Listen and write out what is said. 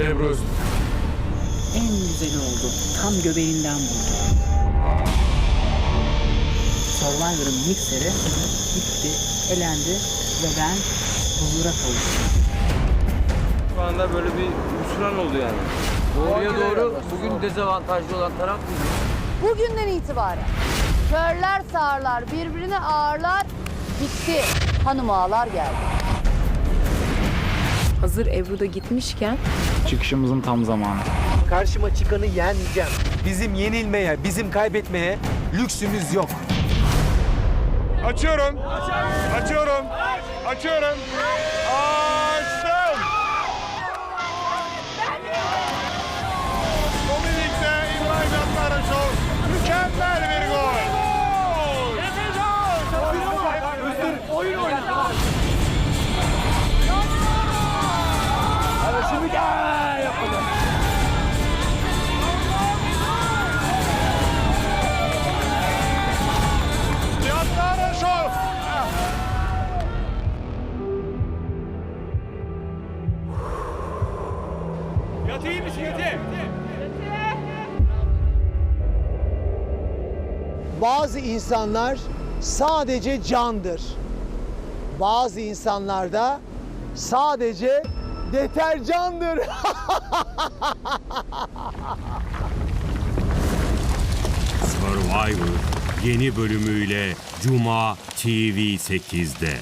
Ebru Öztürk. En güzeli oldu. Tam göbeğinden vurdu. Survivor'ın mikseri gitti, elendi ve ben huzura kavuştum. Şu anda böyle bir hüsran oldu yani. Doğruya doğru bugün dezavantajlı olan taraf biz. Bugünden itibaren körler sağırlar birbirine ağırlar bitti. Hanım ağalar geldi. Hazır Ebru da gitmişken Çıkışımızın tam zamanı. Karşıma çıkanı yeneceğim. Bizim yenilmeye, bizim kaybetmeye lüksümüz yok. Açıyorum. Açıyorum. Açıyorum. Açtım. Yatı iyi misin Yatı? Bazı insanlar sadece candır. Bazı insanlar da sadece deterjandır. Survivor yeni bölümüyle Cuma TV8'de.